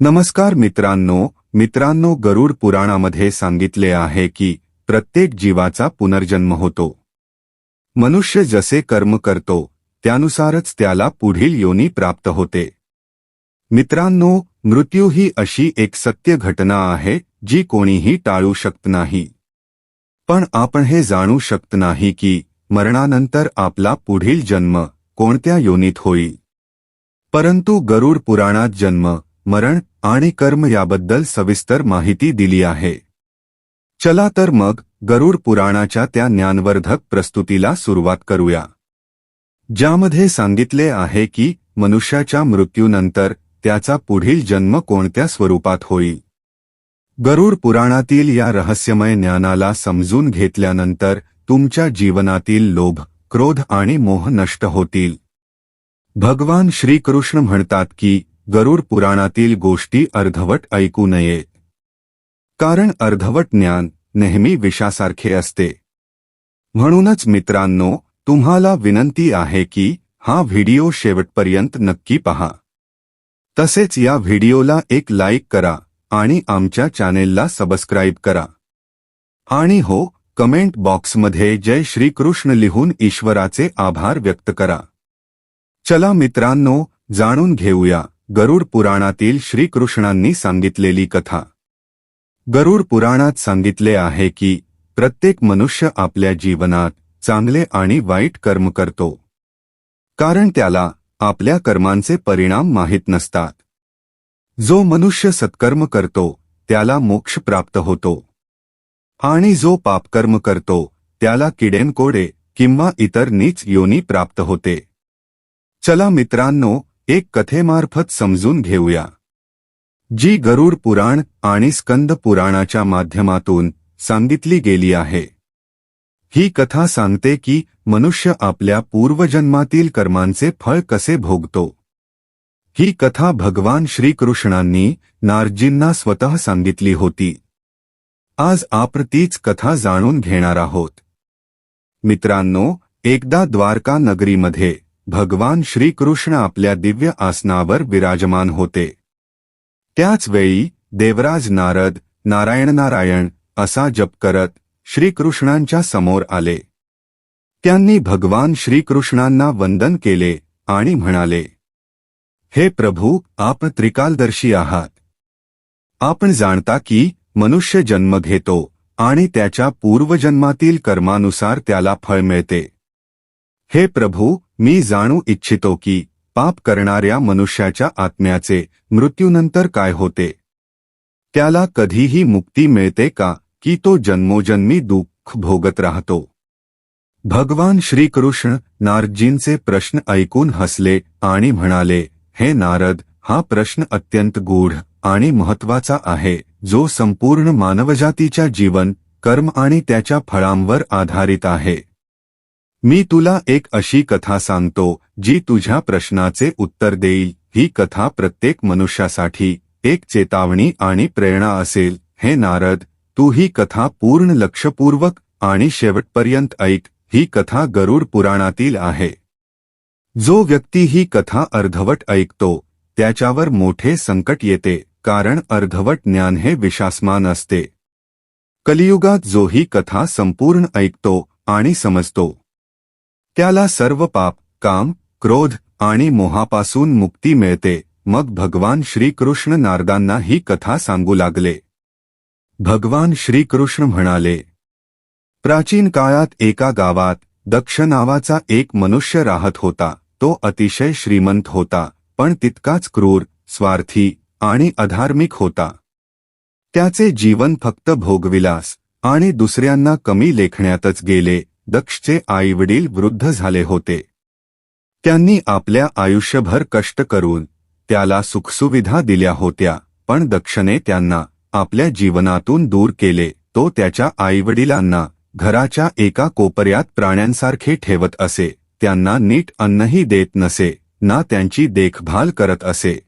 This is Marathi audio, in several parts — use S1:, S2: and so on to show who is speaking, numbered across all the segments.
S1: नमस्कार मित्रांनो मित्रांनो गरुड पुराणामध्ये सांगितले आहे की प्रत्येक जीवाचा पुनर्जन्म होतो. मनुष्य जसे कर्म करतो त्यानुसारच त्याला पुढील योनी प्राप्त होते. मित्रांनो मृत्यू ही अशी एक सत्य घटना आहे जी कोणीही टाळू शकत नाही. पण आपण हे जाणू शकत नाही की मरणानंतर आपला पुढील जन्म कोणत्या योनीत होईल परंतु गरुड पुराणात जन्म मरण आणि कर्म याबद्दल सविस्तर माहिती दिली आहे. चला तर मग गरुड पुराणाच्या त्या ज्ञानवर्धक प्रस्तुतीला सुरुवात करूया. ज्यामध्ये सांगितले आहे की मनुष्याच्या मृत्यूनंतर त्याचा पुढील जन्म कोणत्या स्वरूपात होईल? गरुड पुराणातील या रहस्यमय ज्ञानाला समजून घेतल्यानंतर तुमच्या जीवनातील लोभ क्रोध आणि मोह नष्ट होतील. भगवान श्रीकृष्ण म्हणतात की गरुड पुराणातील गोष्टी अर्धवट ऐकू नये. कारण अर्धवट ज्ञान नेहमी विषासारखे असते. म्हणूनच मित्रांनो तुम्हाला विनंती आहे की हा व्हिडिओ शेवटपर्यंत नक्की पहा. तसेच या व्हिडिओला एक लाईक करा आणि आमच्या चॅनेलला सबस्क्राईब करा. आणि हो कमेंट बॉक्समध्ये जय श्रीकृष्ण लिहून ईश्वराचे आभार व्यक्त करा. चला मित्रांनो जाणून घेऊया. गरुड पुराणातील श्रीकृष्णांनी सांगितलेली कथा. गरुड पुराणात सांगितले आहे की प्रत्येक मनुष्य आपल्या जीवनात चांगले आणि वाईट कर्म करतो. कारण त्याला आपल्या कर्मांचे परिणाम माहीत नसतात. जो मनुष्य सत्कर्म करतो त्याला मोक्ष प्राप्त होतो. आणि जो पापकर्म करतो त्याला किडेनकोडे किंवा इतर नीच योनी प्राप्त होते. चला मित्रांनो एक कथेमार्फत समजून घेऊया. जी गरुड पुराण आणि स्कंद पुराणाच्या माध्यमातून सांगितली गेली आहे. ही कथा सांगते की मनुष्य आपल्या पूर्वजन्मातील कर्मांचे फळ कसे भोगतो. ही कथा भगवान श्रीकृष्णांनी नारजींना स्वतः सांगितली होती. आज आपण तीच कथा जाणून घेणार आहोत. मित्रांनो एकदा द्वारका नगरीमध्ये भगवान श्रीकृष्ण आपल्या दिव्य आसनावर विराजमान होते. त्याच वेळी देवराज नारद नारायण नारायण असा जप करत श्रीकृष्णांच्या समोर आले. त्यांनी भगवान श्रीकृष्णांना वंदन केले आणि म्हणाले हे प्रभू आप त्रिकालदर्शी आहात. आपण जाणता की मनुष्य जन्म घेतो आणि त्याच्या पूर्वजन्मातील कर्मानुसार त्याला फळ मिळते. हे प्रभू मी जाणू इच्छितो की पाप करणाऱ्या मनुष्याच्या आत्म्याचे मृत्यूनंतर काय होते? त्याला कधीही मुक्ती मिळते का की तो जन्मोजन्मी दुःख भोगत राहतो? भगवान श्रीकृष्ण नारदजींचे प्रश्न ऐकून हसले आणि म्हणाले हे नारद हा प्रश्न अत्यंत गूढ आणि महत्त्वाचा आहे जो संपूर्ण मानवजातीच्या जीवन कर्म आणि त्याच्या फळांवर आधारित आहे. मी तुला एक अशी कथा सांगतो जी तुझ्या प्रश्नाचे उत्तर देईल. ही कथा प्रत्येक मनुष्यासाठी एक चेतावणी आणि प्रेरणा असेल. हे नारद तू ही कथा पूर्ण लक्षपूर्वक आणि शेवटपर्यंत ऐक. ही कथा गरुड पुराणातील आहे. जो व्यक्ती ही कथा अर्धवट ऐकतो त्याच्यावर मोठे संकट येते कारण अर्धवट ज्ञान हे विशासमान असते. कलियुगात जो ही कथा संपूर्ण ऐकतो आणि समजतो त्याला सर्व पाप काम क्रोध आणि मोहापासून मुक्ती मिळते. मग भगवान श्रीकृष्ण नारदांना ही कथा सांगू लागले. भगवान श्रीकृष्ण म्हणाले प्राचीन काळात एका गावात दक्ष नावाचा एक मनुष्य राहत होता. तो अतिशय श्रीमंत होता पण तितकाच क्रूर स्वार्थी आणि अधार्मिक होता. त्याचे जीवन फक्त भोगविलास आणि दुसऱ्यांना कमी लेखण्यातच गेले. दक्षचे आईवडील वृद्ध झाले होते. त्यांनी आपल्या आयुष्यभर कष्ट करून त्याला सुखसुविधा दिल्या होत्या पण दक्षने त्यांना आपल्या जीवनातून दूर केले तो त्याच्या आईवडिलांना घराच्या एका कोपऱ्यात प्राण्यांसारखे ठेवत असे त्यांना नीट अन्नही देत नसे ना त्यांची देखभाल करत असे.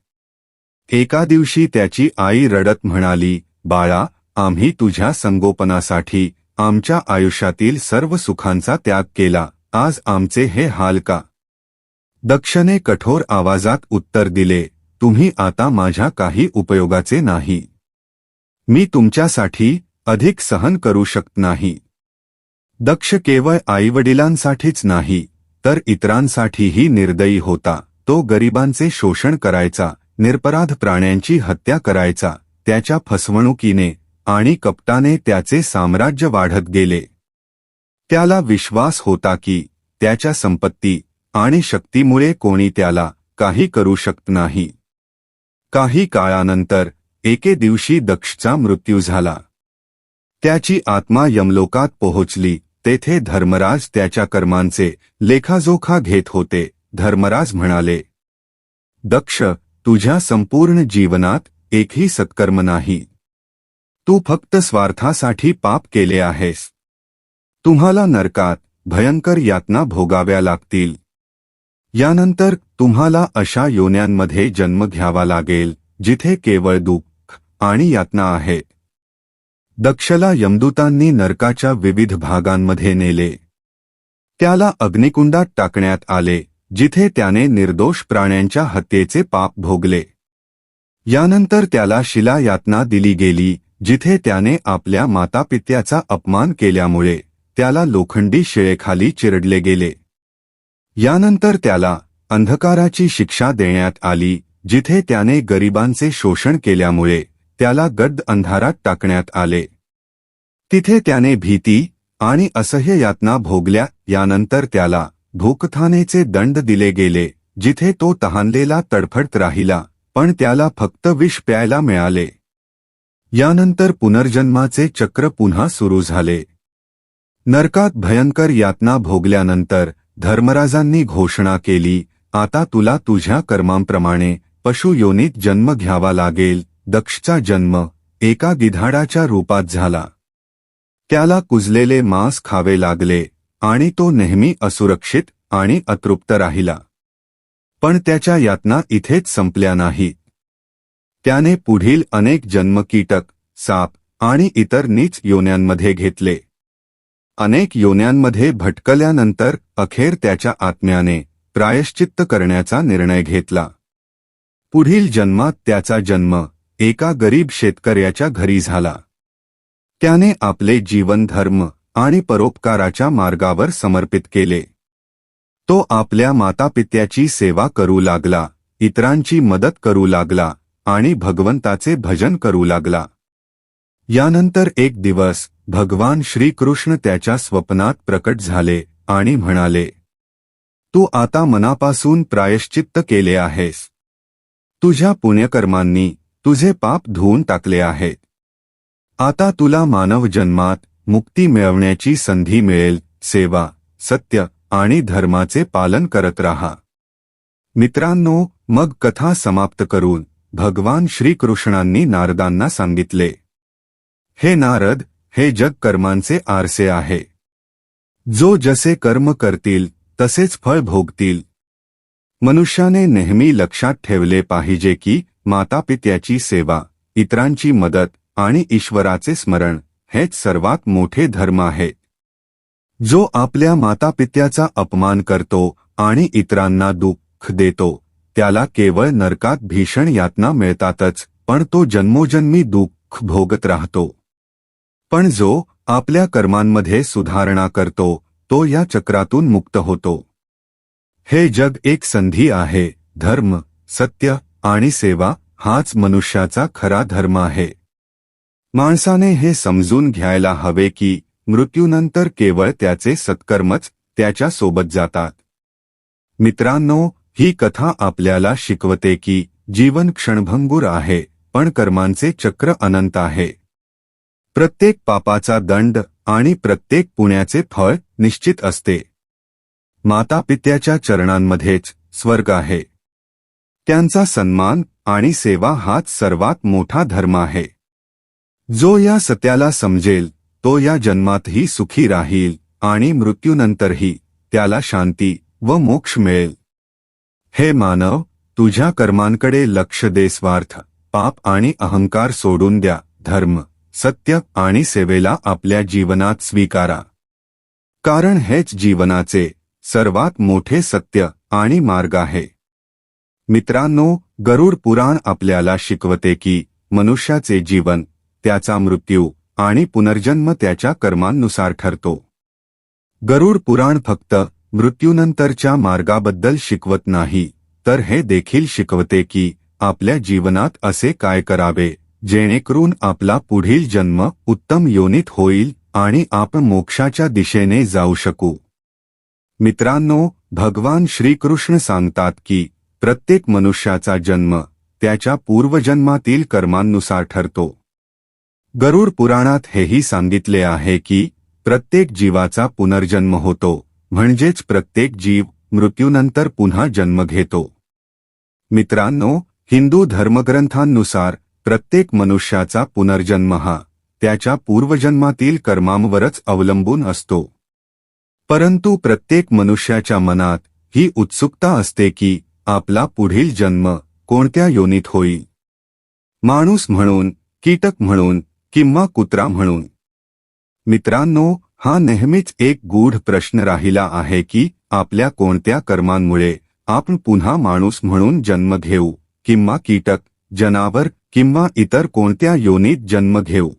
S1: एका दिवशी त्याची आई रडत म्हणाली बाळा आम्ही तुझ्या संगोपनासाठी आमच्या आयुष्यातील सर्व सुखांचा त्याग केला. आज आमचे हे हाल का? दक्षने कठोर आवाजात उत्तर दिले तुम्ही आता माझ्या काही उपयोगाचे नाही. मी तुमच्यासाठी अधिक सहन करू शकत नाही. दक्ष केवळ आईवडिलांसाठीच नाही तर इतरांसाठीही निर्दयी होता. तो गरिबांचे शोषण करायचा निरपराध प्राण्यांची हत्या करायचा त्याच्या फसवणुकीने आणि कपटाने त्याचे साम्राज्य वाढत गेले. त्याला विश्वास होता की त्याच्या संपत्ती आणि शक्तीमुळे कोणी त्याला काही करू शकत नाही. काही काळानंतर एके दिवशी दक्षचा मृत्यू झाला. त्याची आत्मा यमलोकात पोहोचली तेथे धर्मराज त्याच्या कर्मांचे लेखाजोखा घेत होते धर्मराज म्हणाले दक्ष तुझ्या संपूर्ण जीवनात एकही सत्कर्म नाही. तू फक्त स्वार्थासाठी पाप केले आहेस. तुम्हाला नरकात भयंकर यातना भोगाव्या लागतील. यानंतर तुम्हाला अशा योन्यांमध्ये जन्म घ्यावा लागेल जिथे केवळ दुःख आणि यातना आहेत दक्षला यमदूतांनी नरकाच्या विविध भागांमध्ये नेले. त्याला अग्निकुंडात टाकण्यात आले जिथे त्याने निर्दोष प्राण्यांच्या हत्येचे पाप भोगले. यानंतर त्याला शिला यातना दिली गेली जिथे त्याने आपल्या मातापित्याचा अपमान केल्यामुळे त्याला लोखंडी शिळेखाली चिरडले गेले. यानंतर त्याला अंधकाराची शिक्षा देण्यात आली जिथे त्याने गरिबांचे शोषण केल्यामुळे त्याला गद्द अंधारात टाकण्यात आले. तिथे त्याने भीती आणि असह्य यातना भोगल्या यानंतर त्याला भूकथानेचे दंड दिले गेले जिथे तो तहानलेला तडफडत राहिला पण त्याला फक्त विष प्यायला मिळाले. यानंतर पुनर्जन्माचे चक्र पुन्हा सुरू झाले. नरकात भयंकर यातना भोगल्यानंतर धर्मराजांनी घोषणा केली आता तुला तुझ्या कर्मांप्रमाणे पशु योनीत जन्म घ्यावा लागेल दक्षचा जन्म एका गिधाडाच्या रूपात झाला. त्याला कुजलेले मांस खावे लागले आणि तो नेहमी असुरक्षित आणि अतृप्त राहिला. पण त्याच्या यातना इथेच संपल्या नाहीत. त्याने पुढील अनेक जन्म कीटक साप आणि इतर नीच योन्यांमध्ये घेतले. अनेक योन्यांमध्ये भटकल्यानंतर अखेर त्याच्या आत्म्याने प्रायश्चित्त करण्याचा निर्णय घेतला. पुढील जन्मात त्याचा जन्म एका गरीब शेतकऱ्याच्या घरी झाला. त्याने आपले जीवन धर्म आणि परोपकाराच्या मार्गावर समर्पित केले. तो आपल्या मातापित्याची सेवा करू लागला इतरांची मदत करू लागला आणि भगवंताचे भजन करू लागला. यानंतर एक दिवस भगवान श्रीकृष्ण त्याच्या स्वप्नात प्रकट झाले आणि म्हणाले तू आता मनापासून प्रायश्चित्त केले आहेस. तुझ्या पुण्यकर्मांनी तुझे पाप धुवून टाकले आहे. आता तुला मानव जन्मात मुक्ती मिळवण्याची संधी मिळेल सेवा सत्य आणि धर्माचे पालन करत राहा. मित्रांनो मग कथा समाप्त करून भगवान श्रीकृष्णांनी नारदांना सांगितले हे नारद हे जग कर्मांचे आरसे आहे. जो जसे कर्म करतील तसेच फळ भोगतील. मनुष्याने नेहमी लक्षात ठेवले पाहिजे की मातापित्याची सेवा इतरांची मदत आणि ईश्वराचे स्मरण हेच सर्वात मोठे धर्म आहे. जो आपल्या मातापित्याचा अपमान करतो आणि इतरांना दुःख देतो त्याला केवळ नरकात भीषण यातना मिळतातच पण तो जन्मोजन्मी दुःख भोगत राहतो. पण जो आपल्या कर्मांमध्ये सुधारणा करतो तो या चक्रातून मुक्त होतो. हे जग एक संधी आहे धर्म सत्य आणि सेवा हाच मनुष्याचा खरा धर्म आहे. माणसाने हे समजून घ्यायला हवे की मृत्यूनंतर केवळ त्याचे सत्कर्मच त्याच्या सोबत जातात. मित्रांनो ही कथा आपल्याला शिकवते की जीवन क्षणभंगूर आहे पण कर्मांचे चक्र अनंत आहे. प्रत्येक पापाचा दंड आणि प्रत्येक पुण्याचे फळ निश्चित असते. मातापित्याच्या चरणांमध्येच स्वर्ग आहे. त्यांचा सन्मान आणि सेवा हाच सर्वात मोठा धर्म आहे. जो या सत्याला समजेल तो या जन्मातही सुखी राहील आणि मृत्यूनंतरही त्याला शांती व मोक्ष मिळेल. हे मानव तुझ्या कर्मांकडे लक्ष दे स्वार्थ पाप आणि अहंकार सोडून द्या धर्म सत्य आणि सेवेला आपल्या जीवनात स्वीकारा. कारण हेच जीवनाचे सर्वात मोठे सत्य आणि मार्ग आहे. मित्रांनो गरुड पुराण आपल्याला शिकवते की मनुष्याचे जीवन त्याचा मृत्यू आणि पुनर्जन्म त्याच्या कर्मांनुसार ठरतो. गरुड पुराण फक्त मृत्यूनंतरच्या मार्गाबद्दल शिकवत नाही. तर हे देखील शिकवते की आपल्या जीवनात असे काय करावे जेणेकरून आपला पुढील जन्म उत्तम योनीत होईल आणि आपण मोक्षाच्या दिशेने जाऊ शकू. मित्रांनो भगवान श्रीकृष्ण सांगतात की प्रत्येक मनुष्याचा जन्म त्याच्या पूर्वजन्मातील कर्मांनुसार ठरतो. गरुड पुराणात हेही सांगितले आहे की प्रत्येक जीवाचा पुनर्जन्म होतो. म्हणजेच प्रत्येक जीव मृत्यूनंतर पुन्हा जन्म घेतो. मित्रांनो हिंदू धर्मग्रंथांनुसार प्रत्येक मनुष्याचा पुनर्जन्म हा त्याच्या पूर्वजन्मातील कर्मांवरच अवलंबून असतो. परंतु प्रत्येक मनुष्याच्या मनात ही उत्सुकता असते की आपला पुढील जन्म कोणत्या योनीत होईल. माणूस म्हणून कीटक म्हणून किंवा कुत्रा म्हणून. मित्रांनो हा नेहमीच एक गूढ प्रश्न राहिला आहे की आपल्या कोणत्या कर्मांमुळे आपण पुन्हा माणूस म्हणून जन्म घेऊ किंवा कीटक जनावर किंवा इतर कोणत्या योनीत जन्म घेऊ?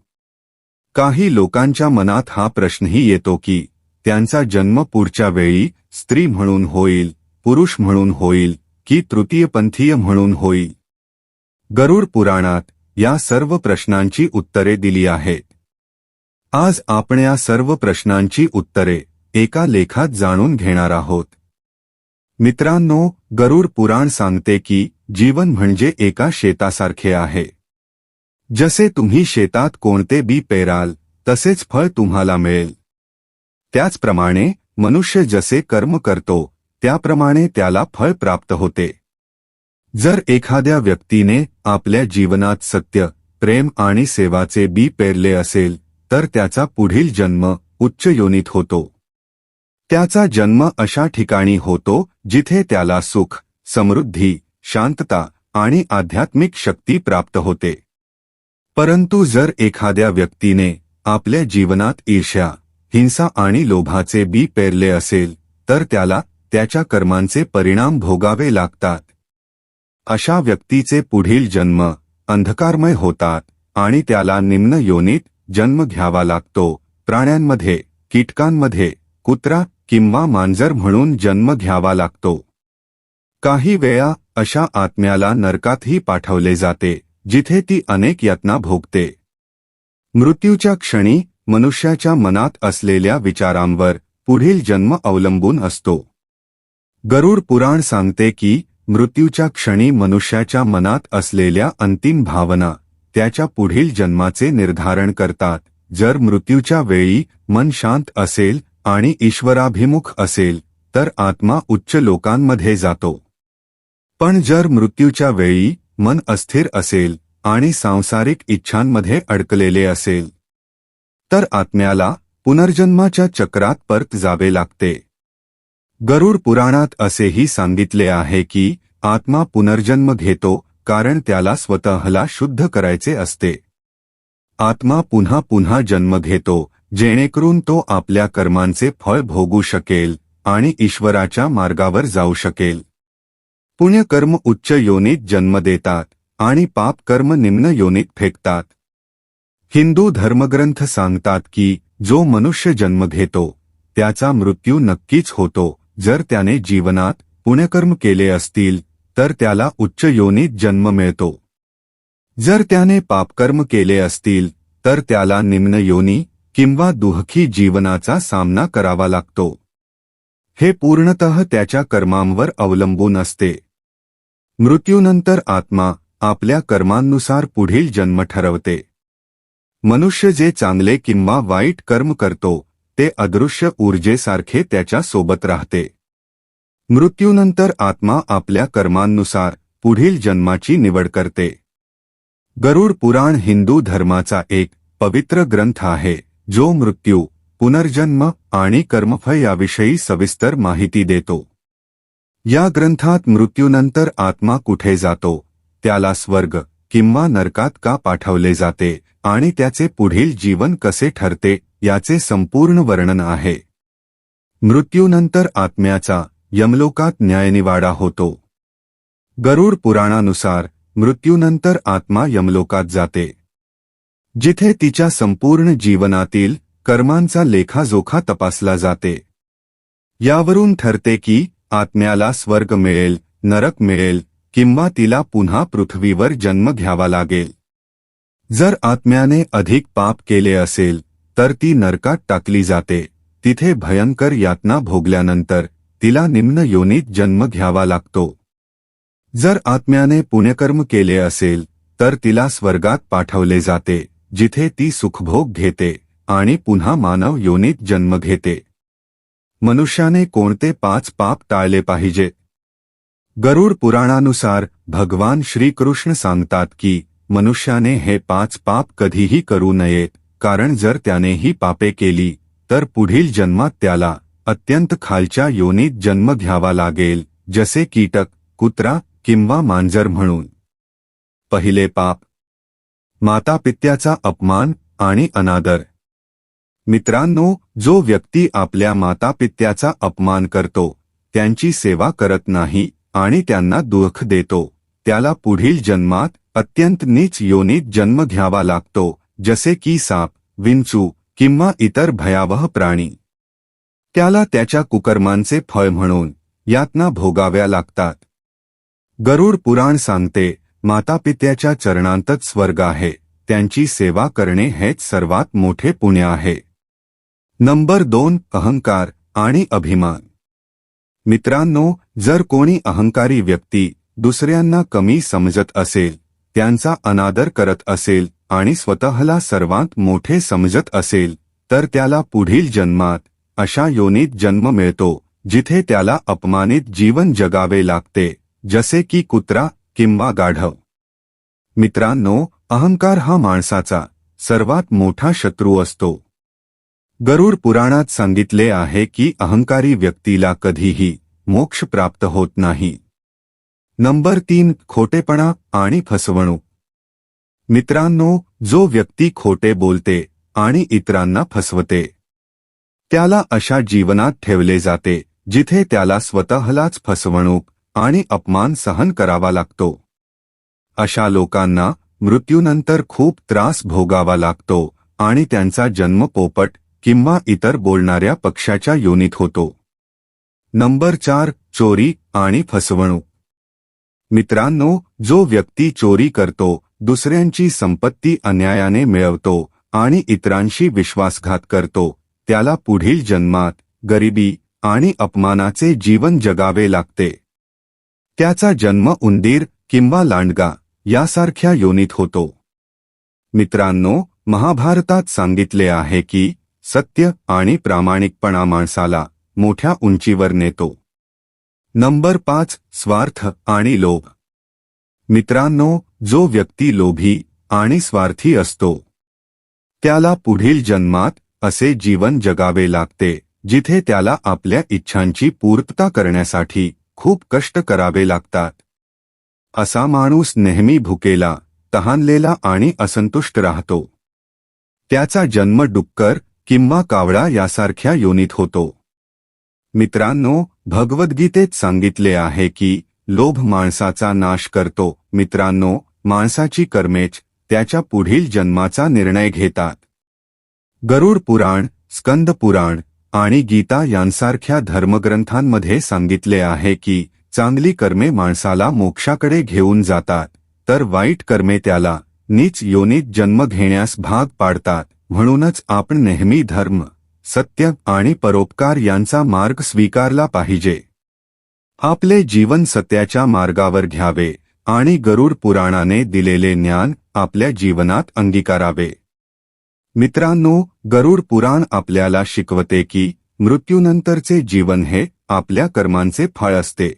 S1: काही लोकांच्या मनात हा प्रश्नही येतो की त्यांचा जन्म पुढच्या वेळी स्त्री म्हणून होईल पुरुष म्हणून होईल की तृतीयपंथीय म्हणून होईल? गरुड पुराणात या सर्व प्रश्नांची उत्तरे दिली आहेत. आज आपण या सर्व प्रश्नांची उत्तरे एका लेखात जाणून घेणार आहोत. मित्रांनो गरुड पुराण सांगते की जीवन म्हणजे एका शेतासारखे आहे. जसे तुम्ही शेतात कोणते बी पेराल तसेच फळ तुम्हाला मिळेल. त्याचप्रमाणे मनुष्य जसे कर्म करतो त्याप्रमाणे त्याला फळ प्राप्त होते. जर एखाद्या व्यक्तीने आपल्या जीवनात सत्य प्रेम आणि सेवाचे बी पेरले असेल तर त्याचा पुढील जन्म उच्च योनीत होतो. त्याचा जन्म अशा ठिकाणी होतो जिथे त्याला सुख समृद्धी शांतता आणि आध्यात्मिक शक्ती प्राप्त होते. परंतु जर एखाद्या व्यक्तीने आपल्या जीवनात ईर्ष्या हिंसा आणि लोभाचे बी पेरले असेल तर त्याला त्याच्या कर्मांचे परिणाम भोगावे लागतात. अशा व्यक्तीचे पुढील जन्म अंधकारमय होतात आणि त्याला निम्न योनीत जन्म घ्यावा लागतो प्राण्यांमध्ये, कीटकांमध्ये, कुत्रा, किंवा मांजर म्हणून जन्म घ्यावा लागतो काही वेळा, अशा आत्म्याला नरकातही पाठवले जाते, जिथे ती अनेक यातना भोगते. मृत्यूच्या क्षणी, मनुष्याच्या मनात असलेल्या विचारांवर पुढील जन्म अवलंबून असतो. गरुड पुराण सांगते की, मृत्यूच्या क्षणी मनुष्याच्या मनात असलेल्या अंतिम भावना त्याच्या पुढील जन्माचे निर्धारण करतात. जर मृत्यूच्या वेळी मन शांत असेल आणि ईश्वराभिमुख असेल तर आत्मा उच्च लोकांमध्ये जातो. पण जर मृत्यूच्या वेळी मन अस्थिर असेल आणि सांसारिक इच्छांमध्ये अडकलेले असेल तर आत्म्याला पुनर्जन्माच्या चक्रात परत जावे लागते. गरुड पुराणात असेही सांगितले आहे की आत्मा पुनर्जन्म घेतो कारण त्याला स्वतःला शुद्ध करायचे असते. आत्मा पुन्हा पुन्हा जन्म घेतो जेणेकरून तो आपल्या कर्मांचे फळ भोगू शकेल आणि ईश्वराच्या मार्गावर जाऊ शकेल. पुण्यकर्म उच्च योनीत जन्म देतात आणि पाप कर्म निम्न योनीत फेकतात. हिंदू धर्मग्रंथ सांगतात की जो मनुष्य जन्म घेतो त्याचा मृत्यू नक्कीच होतो जर त्याने जीवनात पुण्यकर्म केले असतील तर त्याला उच्च योनीत जन्म मिळतो. जर त्याने पापकर्म केले असतील तर त्याला निम्न योनी किंवा दुःखी जीवनाचा सामना करावा लागतो. हे पूर्णतः त्याच्या कर्मांवर अवलंबून असते. मृत्यूनंतर आत्मा आपल्या कर्मांनुसार पुढील जन्म ठरवते. मनुष्य जे चांगले किंवा वाईट कर्म करतो ते अदृश्य ऊर्जेसारखे त्याच्या सोबत राहते. मृत्यूनंतर आत्मा आपल्या कर्मांनुसार पुढील जन्माची निवड करते. गरुड पुराण हिंदू धर्माचा एक पवित्र ग्रंथ आहे जो मृत्यू पुनर्जन्म आणि कर्मफळ याविषयी सविस्तर माहिती देतो. या ग्रंथात मृत्यूनंतर आत्मा कुठे जातो त्याला स्वर्ग किंवा नरकात का पाठवले जाते आणि त्याचे पुढील जीवन कसे ठरते याचे संपूर्ण वर्णन आहे. मृत्यूनंतर आत्म्याचा यमलोकात न्यायनिवाडा होतो. गरुड पुराणानुसार मृत्यूनंतर आत्मा यमलोकात जाते. जिथे तिच्या संपूर्ण जीवनातील कर्मांचा लेखाजोखा तपासला जाते. यावरून ठरते की आत्म्याला स्वर्ग मिळेल नरक मिळेल किंवा तिला पुन्हा पृथ्वीवर जन्म घ्यावा लागेल. जर आत्म्याने अधिक पाप केले असेल तर ती नरकात टाकली जाते. तिथे भयंकर यातना भोगल्यानंतर तिला निम्न योनीत जन्म घ्यावा लागतो. जर आत्म्याने पुण्यकर्म केले असेल तर तिला स्वर्गात पाठवले जाते जिथे ती सुखभोग घेते आणि पुन्हा मानव योनीत जन्म घेते. मनुष्याने कोणते पाच पाप टाळले पाहिजे? गरुड पुराणानुसार भगवान श्रीकृष्ण सांगतात की मनुष्याने हे पाच पाप कधीही करू नयेत कारण जर त्याने ही पापे केली तर पुढील जन्मात त्याला अत्यंत खालच्या योनीत जन्म घ्यावा लागेल जसे कीटक कुत्रा किंवा मांजर म्हणून. पहिले पाप. मातापित्याचा अपमान आणि अनादर. मित्रांनो जो व्यक्ती आपल्या मातापित्याचा अपमान करतो त्यांची सेवा करत नाही आणि त्यांना दुःख देतो त्याला पुढील जन्मात अत्यंत नीच योनीत जन्म घ्यावा लागतो जसे की साप विंचू किंवा इतर भयावह प्राणी. त्याला त्याच्या कुकर्मांचे फळ म्हणून यातना भोगाव्या लागतात. गरुड पुराण सांगते मातापित्याच्या चरणांतच स्वर्ग आहे त्यांची सेवा करणे हेच सर्वात मोठे पुण्य आहे. नंबर दोन अहंकार आणि अभिमान. मित्रांनो जर कोणी अहंकारी व्यक्ती दुसऱ्यांना कमी समजत असेल त्यांचा अनादर करत असेल आणि स्वतःला सर्वात मोठे समजत असेल तर त्याला पुढील जन्मात अशा योनीत जन्म मिळतो जिथे त्याला अपमानित जीवन जगावे लागते जसे की कुत्रा किंवा गाढव. मित्रांनो अहंकार हा माणसाचा सर्वात मोठा शत्रू असतो. गरुड पुराणात सांगितले आहे की अहंकारी व्यक्तीला कधीही मोक्ष प्राप्त होत नाही. नंबर तीन खोटेपणा आणि फसवणूक. मित्रांनो जो व्यक्ती खोटे बोलते आणि इतरांना फसवते त्याला अशा जीवनात ठेवले जाते जिथे त्याला स्वतःलाच फसवणूक आणि अपमान सहन करावा लागतो. अशा लोकांना मृत्यूनंतर खूप त्रास भोगावा लागतो आणि त्यांचा जन्म पोपट किंवा इतर बोलणाऱ्या पक्षाच्या योनीत होतो. नंबर चार चोरी आणि फसवणूक. मित्रांनो जो व्यक्ती चोरी करतो दुसऱ्यांची संपत्ती अन्यायाने मिळवतो आणि इतरांशी विश्वासघात करतो त्याला पुढील जन्मात गरिबी आणि अपमानाचे जीवन जगावे लागते. त्याचा जन्म उंदीर किंवा लांडगा यासारख्या योनीत होतो. मित्रांनो महाभारतात सांगितले आहे की सत्य आणि प्रामाणिकपणा माणसाला मोठ्या उंचीवर नेतो. नंबर पाच स्वार्थ आणि लोभ. मित्रांनो जो व्यक्ती लोभी आणि स्वार्थी असतो त्याला पुढील जन्मात असे जीवन जगावे लागते जिथे त्याला आपल्या इच्छांची पूर्तता करण्यासाठी खूप कष्ट करावे लागतात. असा माणूस नेहमी भुकेला तहानलेला आणि असंतुष्ट राहतो. त्याचा जन्म डुक्कर किंवा कावळा यासारख्या योनीत होतो. मित्रांनो भगवद्गीतेत सांगितले आहे की लोभ माणसाचा नाश करतो. मित्रांनो माणसाची कर्मेच त्याच्या पुढील जन्माचा निर्णय घेतात. गरुड पुराण स्कंद पुराण आणि गीता यांसारख्या धर्मग्रंथांमध्ये सांगितले आहे की चांगली कर्मे माणसाला मोक्षाकडे घेऊन जातात तर वाईट कर्मे त्याला नीच योनीत जन्म घेण्यास भाग पाडतात. म्हणूनच आपण नेहमी धर्म सत्य आणि परोपकार यांचा मार्ग स्वीकारला पाहिजे. आपले जीवन सत्याच्या मार्गावर घ्यावे आणि गरुड पुराणाने दिलेले ज्ञान आपल्या जीवनात अंगीकारावे. मित्रांनो गरुड पुराण आपल्याला शिकवते की मृत्यूनंतरचे जीवन हे आपल्या कर्मांचे फळ असते.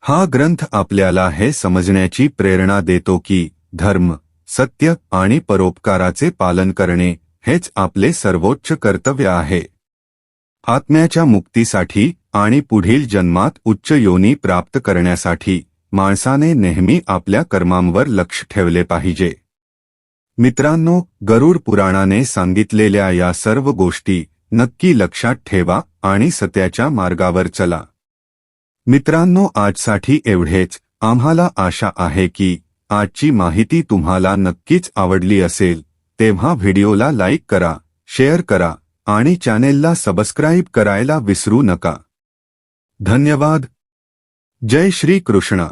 S1: हा ग्रंथ आपल्याला हे समजण्याची प्रेरणा देतो की धर्म सत्य आणि परोपकाराचे पालन करणे हेच आपले सर्वोच्च कर्तव्य आहे. आत्म्याच्या मुक्तीसाठी आणि पुढील जन्मात उच्च योनी प्राप्त करण्यासाठी माणसाने नेहमी आपल्या कर्मांवर लक्ष ठेवले पाहिजे. मित्रांनो गरुड पुराणाने सांगितलेल्या या सर्व गोष्टी नक्की लक्षात ठेवा आणि सत्याच्या मार्गावर चला. मित्रांनो आजसाठी एवढेच. आम्हाला आशा आहे की आजची माहिती तुम्हाला नक्कीच आवडली असेल. तेव्हा व्हिडिओला लाईक करा शेअर करा आणि चॅनेलला सबस्क्राईब करायला विसरू नका. धन्यवाद. जय श्री कृष्ण